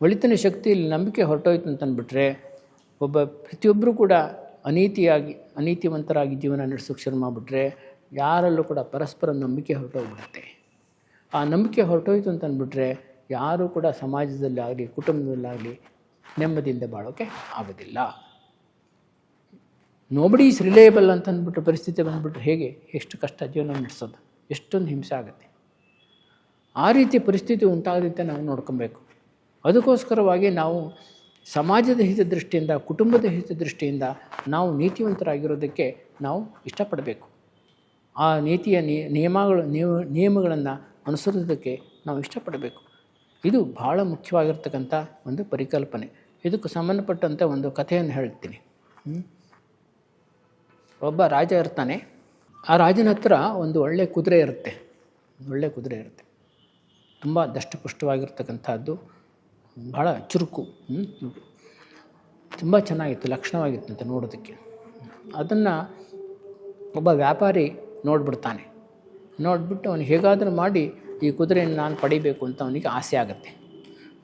ಒಳಿತಿನ ಶಕ್ತಿಯಲ್ಲಿ ನಂಬಿಕೆ ಹೊರಟೋಯ್ತು ಅಂತಂದ್ಬಿಟ್ರೆ ಒಬ್ಬ ಪ್ರತಿಯೊಬ್ಬರೂ ಕೂಡ ಅನೀತಿಯಾಗಿ, ಅನೀತಿವಂತರಾಗಿ ಜೀವನ ನಡೆಸೋಕ್ಕೆ ಶುರು ಮಾಡಿಬಿಟ್ರೆ ಯಾರಲ್ಲೂ ಕೂಡ ಪರಸ್ಪರ ನಂಬಿಕೆ ಹೊರಟೋಗ್ಬಿಡುತ್ತೆ. ಆ ನಂಬಿಕೆ ಹೊರಟೋಯ್ತು ಅಂತಂದ್ಬಿಟ್ರೆ ಯಾರೂ ಕೂಡ ಸಮಾಜದಲ್ಲಾಗಲಿ ಕುಟುಂಬದಲ್ಲಾಗಲಿ ನೆಮ್ಮದಿಯಿಂದ ಬಾಳೋಕ್ಕೆ ಆಗೋದಿಲ್ಲ. ನೋಬಡಿ ಈಸ್ ರಿಲೇಯಬಲ್ ಅಂತಂದ್ಬಿಟ್ಟು ಪರಿಸ್ಥಿತಿ ಬಂದ್ಬಿಟ್ರೆ ಹೇಗೆ? ಎಷ್ಟು ಕಷ್ಟ ಜೀವನ ನಡೆಸೋದು? ಎಷ್ಟೊಂದು ಹಿಂಸೆ ಆಗುತ್ತೆ. ಆ ರೀತಿ ಪರಿಸ್ಥಿತಿ ಉಂಟಾಗದಂತೆ ನಾವು ನೋಡ್ಕೊಬೇಕು. ಅದಕ್ಕೋಸ್ಕರವಾಗಿ ನಾವು ಸಮಾಜದ ಹಿತದೃಷ್ಟಿಯಿಂದ, ಕುಟುಂಬದ ಹಿತದೃಷ್ಟಿಯಿಂದ ನಾವು ನೀತಿವಂತರಾಗಿರೋದಕ್ಕೆ ನಾವು ಇಷ್ಟಪಡಬೇಕು. ಆ ನೀತಿಯ ನಿಯಮಗಳು ನಿಯಮ ನಿಯಮಗಳನ್ನು ಅನುಸರಿಸೋದಕ್ಕೆ ನಾವು ಇಷ್ಟಪಡಬೇಕು. ಇದು ಭಾಳ ಮುಖ್ಯವಾಗಿರ್ತಕ್ಕಂಥ ಒಂದು ಪರಿಕಲ್ಪನೆ. ಇದಕ್ಕೆ ಸಂಬಂಧಪಟ್ಟಂಥ ಒಂದು ಕಥೆಯನ್ನು ಹೇಳ್ತೀನಿ. ಒಬ್ಬ ರಾಜ ಇರ್ತಾನೆ. ಆ ರಾಜನ ಹತ್ರ ಒಂದು ಒಳ್ಳೆ ಕುದುರೆ ಇರುತ್ತೆ. ಒಳ್ಳೆ ಕುದುರೆ ಇರುತ್ತೆ. ತುಂಬ ದಷ್ಟಪುಷ್ಟವಾಗಿರ್ತಕ್ಕಂಥದ್ದು. ಭಾಳ ಚುರುಕು ತುಂಬ ಚೆನ್ನಾಗಿತ್ತು, ಲಕ್ಷಣವಾಗಿತ್ತು ಅಂತ ನೋಡೋದಕ್ಕೆ. ಅದನ್ನು ಒಬ್ಬ ವ್ಯಾಪಾರಿ ನೋಡಿಬಿಡ್ತಾನೆ. ನೋಡಿಬಿಟ್ಟು ಅವನು ಹೇಗಾದರೂ ಮಾಡಿ ಈ ಕುದುರೆಯನ್ನು ನಾನು ಪಡಿಬೇಕು ಅಂತ ಅವನಿಗೆ ಆಸೆ ಆಗುತ್ತೆ.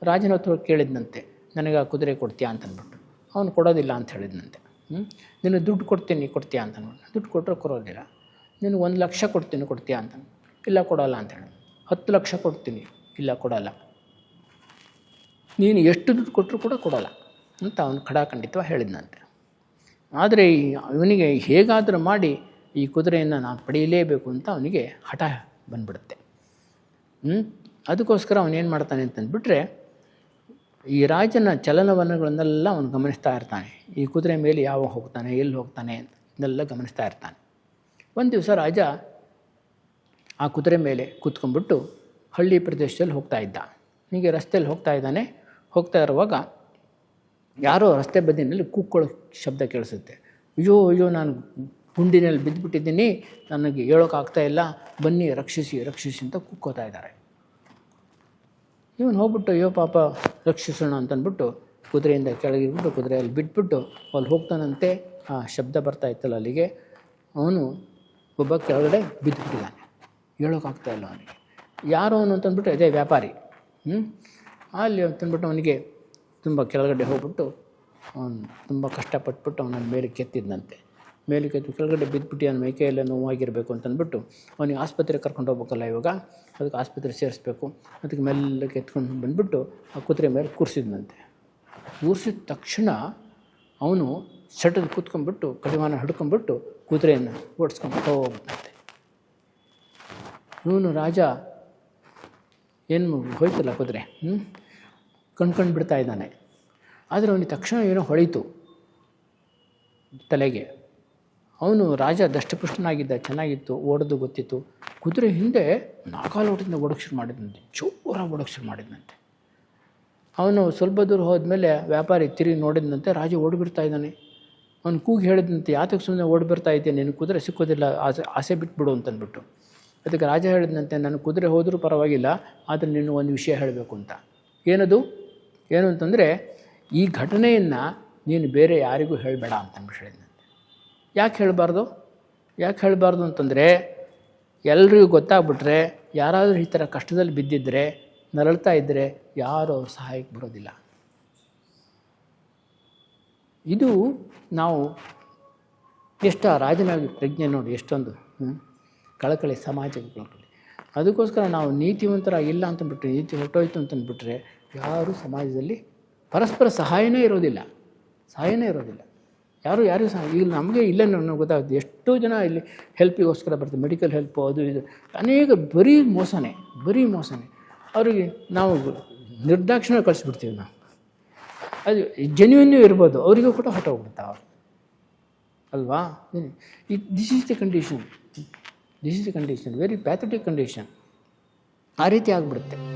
ರಾಜನ ಹತ್ರ ಕೇಳಿದ್ನಂತೆ, ನನಗೆ ಆ ಕುದುರೆ ಕೊಡ್ತೀಯಾ? ಅಂತ ಅಂದ್ಬಿಟ್ಟು. ಅವನು ಕೊಡೋದಿಲ್ಲ ಅಂತ ಹೇಳಿದ್ನಂತೆ. ಹ್ಞೂ ನೀನು ದುಡ್ಡು ಕೊಡ್ತೀನಿ ಕೊಡ್ತೀಯಾ? ಅಂತ ಅಂದ್ಬಿಟ್ಟು. ದುಡ್ಡು ಕೊಟ್ಟರೆ ಕೊಡೋದಿಲ್ಲ. ನಿನಗೆ ಒಂದು ಲಕ್ಷ ಕೊಡ್ತೀನಿ, ಕೊಡ್ತೀಯಾ? ಅಂತ ಇಲ್ಲ, ಕೊಡೋಲ್ಲ, ಅಂತ ಹೇಳಿ ಹತ್ತು ಲಕ್ಷ ಕೊಡ್ತೀನಿ, ಇಲ್ಲ, ಕೊಡೋಲ್ಲ. ನೀನು ಎಷ್ಟು ದುಡ್ಡು ಕೊಟ್ಟರು ಕೂಡ ಕೊಡೋಲ್ಲ ಅಂತ ಅವನು ಖಡಾಖಂಡಿತವಾಗಿ ಹೇಳಿದ್ನಂತೆ. ಆದರೆ ಇವನಿಗೆ ಹೇಗಾದರೂ ಮಾಡಿ ಈ ಕುದುರೆಯನ್ನು ನಾನು ಪಡೆಯಲೇಬೇಕು ಅಂತ ಅವನಿಗೆ ಹಠ ಬಂದ್ಬಿಡುತ್ತೆ? ಅದಕ್ಕೋಸ್ಕರ ಅವನೇನು ಮಾಡ್ತಾನೆ ಅಂತಂದ್ಬಿಟ್ರೆ ಈ ರಾಜನ ಚಲನವಲನಗಳನ್ನೆಲ್ಲ ಅವನು ಗಮನಿಸ್ತಾ ಇರ್ತಾನೆ. ಈ ಕುದುರೆ ಮೇಲೆ ಯಾವಾಗ ಹೋಗ್ತಾನೆ, ಎಲ್ಲಿ ಹೋಗ್ತಾನೆ ಅಂತ ಇದನ್ನೆಲ್ಲ ಗಮನಿಸ್ತಾ ಇರ್ತಾನೆ. ಒಂದು ದಿವಸ ರಾಜ ಆ ಕುದುರೆ ಮೇಲೆ ಕೂತ್ಕೊಂಡ್ಬಿಟ್ಟು ಹಳ್ಳಿ ಪ್ರದೇಶದಲ್ಲಿ ಹೋಗ್ತಾ ಇದ್ದ. ಹೀಗೆ ರಸ್ತೆಯಲ್ಲಿ ಹೋಗ್ತಾ ಇದ್ದಾನೆ. ಹೋಗ್ತಾ ಇರುವಾಗ ಯಾರೋ ರಸ್ತೆ ಬದಿನಲ್ಲಿ ಕೂಕ್ಕೊಳ್ಳೋ ಶಬ್ದ ಕೇಳಿಸುತ್ತೆ. ಅಯ್ಯೋ ಅಯ್ಯೋ, ನಾನು ಗುಂಡಿನಲ್ಲಿ ಬಿದ್ದುಬಿಟ್ಟಿದ್ದೀನಿ ನನಗೆ ಹೇಳೋಕ್ಕಾಗ್ತಾ ಇಲ್ಲ, ಬನ್ನಿ, ರಕ್ಷಿಸಿ ರಕ್ಷಿಸಿ ಅಂತ ಕೂಕ್ಕೋತಾ ಇದ್ದಾರೆ. ಇವನು ಹೋಗ್ಬಿಟ್ಟು, ಅಯ್ಯೋ, ಪಾಪ, ರಕ್ಷಿಸೋಣ ಅಂತಂದ್ಬಿಟ್ಟು ಕುದುರೆಯಿಂದ ಕೆಳಗಿರ್ಬಿಟ್ಟು ಕುದುರೆಯಲ್ಲಿ ಬಿಟ್ಬಿಟ್ಟು ಅಲ್ಲಿ ಹೋಗ್ತಾನಂತೆ, ಆ ಶಬ್ದ ಬರ್ತಾ ಇತ್ತಲ್ಲ ಅಲ್ಲಿಗೆ, ಅವನು ಒಬ್ಬ ಕೆಳಗಡೆ ಬಿದ್ದುಬಿಟ್ಟಿದ್ದಾನೆ ಹೇಳೋಕ್ಕಾಗ್ತಾ ಇಲ್ಲ ಅವನಿಗೆ. ಯಾರು ಅವನು ಅಂತಂದ್ಬಿಟ್ಟು ಅದೇ ವ್ಯಾಪಾರಿ. ಹ್ಞೂ ಅಲ್ಲಿ ತಿಂದ್ಬಿಟ್ಟು ಅವನಿಗೆ ತುಂಬ ಕೆಳಗಡೆ ಹೋಗ್ಬಿಟ್ಟು ಅವನು ತುಂಬ ಕಷ್ಟಪಟ್ಬಿಟ್ಟು ಅವನನ್ನು ಮೇಲೆ ಕೆತ್ತಿದ್ನಂತೆ ಮೇಲೆ ಕೆತ್ತು ಕೆಳಗಡೆ ಬಿದ್ದುಬಿಟ್ಟು ಅವನ ಮೈಕೈಯೆಲ್ಲ ನೋವಾಗಿರಬೇಕು ಅಂತಂದ್ಬಿಟ್ಟು ಅವನಿಗೆ ಆಸ್ಪತ್ರೆಗೆ ಕರ್ಕೊಂಡು ಹೋಗ್ಬೇಕಲ್ಲ ಇವಾಗ. ಅದಕ್ಕೆ ಆಸ್ಪತ್ರೆ ಸೇರಿಸ್ಬೇಕು. ಅದಕ್ಕೆ ಮೆಲ್ಲಕ್ಕೆ ಎತ್ಕೊಂಡು ಬಂದುಬಿಟ್ಟು ಆ ಕುದುರೆ ಮೇಲೆ ಕೂರಿಸಿದ್ನಂತೆ. ಕೂರಿಸಿದ ತಕ್ಷಣ ಅವನು ಸೆಟದ ಕೂತ್ಕೊಂಡ್ಬಿಟ್ಟು ಕಡಿವಾನ ಹಿಡ್ಕೊಂಡ್ಬಿಟ್ಟು ಕುದುರೆಯನ್ನು ಓಡಿಸ್ಕೊಂಡು ಹೋಗ್ಬಿಟ್ಟಂತೆ ಇವನು ರಾಜ, ಏನು ಹೋಯ್ತಲ್ಲ ಕುದುರೆ? ಹ್ಞೂ ಕಣ್ಕೊಂಡು ಬಿಡ್ತಾ ಇದ್ದಾನೆ. ಆದರೆ ಅವನಿಗೆ ತಕ್ಷಣ ಏನೋ ಹೊಳೀತು ತಲೆಗೆ. ಅವನು ರಾಜ ದಷ್ಟಪುಷ್ಟನಾಗಿದ್ದ, ಚೆನ್ನಾಗಿತ್ತು, ಓಡೋದು ಗೊತ್ತಿತ್ತು. ಕುದುರೆ ಹಿಂದೆ ನಾಗಾಲೋಟದಿಂದ ಓಡಕ್ಕೆ ಶುರು ಮಾಡಿದಂತೆ, ಜೋರಾಗಿ ಓಡಕ್ಕೆ ಶುರು ಮಾಡಿದಂತೆ. ಅವನು ಸ್ವಲ್ಪ ದೂರ ಹೋದ್ಮೇಲೆ ವ್ಯಾಪಾರಿ ತಿರುಗಿ ನೋಡಿದಂತೆ ರಾಜ ಓಡಿಬಿಡ್ತಾ ಇದ್ದಾನೆ. ಅವನು ಕೂಗಿ ಹೇಳಿದಂತೆ ಯಾತಕ್ಕೆ ಸುಮ್ಮನೆ ಓಡಿಬಿಡ್ತಾ ಇದ್ದೆ ನಿನ್ನ ಕುದುರೆ ಸಿಕ್ಕೋದಿಲ್ಲ, ಆಸೆ ಆಸೆ ಬಿಟ್ಬಿಡು ಅಂತಂದ್ಬಿಟ್ಟು. ಅದಕ್ಕೆ ರಾಜ ಹೇಳಿದಂತೆ, ನನ್ನ ಕುದುರೆ ಹೋದರೂ ಪರವಾಗಿಲ್ಲ, ಆದರೆ ನಿನ್ನ ಒಂದು ವಿಷಯ ಹೇಳಬೇಕು ಅಂತ. ಏನದು? ಏನು ಅಂತಂದರೆ, ಈ ಘಟನೆಯನ್ನು ನೀನು ಬೇರೆ ಯಾರಿಗೂ ಹೇಳಬೇಡ ಅಂತಂದ್ಬಿಟ್ಟು ಹೇಳಿದಂತೆ ಯಾಕೆ ಹೇಳಬಾರ್ದು? ಯಾಕೆ ಹೇಳಬಾರ್ದು ಅಂತಂದರೆ, ಎಲ್ರಿಗೂ ಗೊತ್ತಾಗ್ಬಿಟ್ರೆ, ಯಾರಾದರೂ ಈ ಥರ ಕಷ್ಟದಲ್ಲಿ ಬಿದ್ದಿದ್ದರೆ ನರಳ್ತಾ ಇದ್ದರೆ ಯಾರೂ ಅವ್ರ ಸಹಾಯಕ್ಕೆ ಬರೋದಿಲ್ಲ. ಇದು ನಾವು ಎಷ್ಟು ರಾಜನಾಗಿ ಪ್ರಜ್ಞೆ ನೋಡಿ, ಎಷ್ಟೊಂದು ಕಳಕಳಿ ಸಮಾಜಕ್ಕೆ ಕಳಕಳಿ. ಅದಕ್ಕೋಸ್ಕರ ನಾವು ನೀತಿವಂತರಾಗಿಲ್ಲ ಅಂತಂದ್ಬಿಟ್ರೆ ನೀತಿ ಹೊರಟೋಯ್ತು ಅಂತಂದ್ಬಿಟ್ರೆ ಯಾರೂ ಸಮಾಜದಲ್ಲಿ ಪರಸ್ಪರ ಸಹಾಯನೇ ಇರೋದಿಲ್ಲ. ಸಹಾಯನೇ ಇರೋದಿಲ್ಲ. ಯಾರು ಯಾರಿಗೂ ಸಹ, ಈಗ ನಮಗೆ ಇಲ್ಲ ನನಗೆ ಗೊತ್ತಾಗುತ್ತೆ. ಎಷ್ಟೋ ಜನ ಇಲ್ಲಿ ಹೆಲ್ಪಿಗೋಸ್ಕರ ಬರ್ತದೆ ಮೆಡಿಕಲ್ ಹೆಲ್ಪು, ಅದು ಇದು. ಅನೇಕ ಬರೀ ಮೋಸನೇ ಬರೀ ಮೋಸನೇ. ಅವರಿಗೆ ನಾವು ನಿರ್ದಾಕ್ಷಿಣ್ಯ ಕಳಿಸ್ಬಿಡ್ತೀವಿ ನಾವು. ಅದು ಜೆನ್ಯೂನ್ಯೂ ಇರ್ಬೋದು. ಅವರಿಗೂ ಕೂಡ ಹೊಟ್ಟೋಗ್ಬಿಡ್ತಾವೆ ಅಲ್ವಾ? This is the condition this is the condition very pathetic condition ಆ ರೀತಿ ಆಗಿಬಿಡುತ್ತೆ.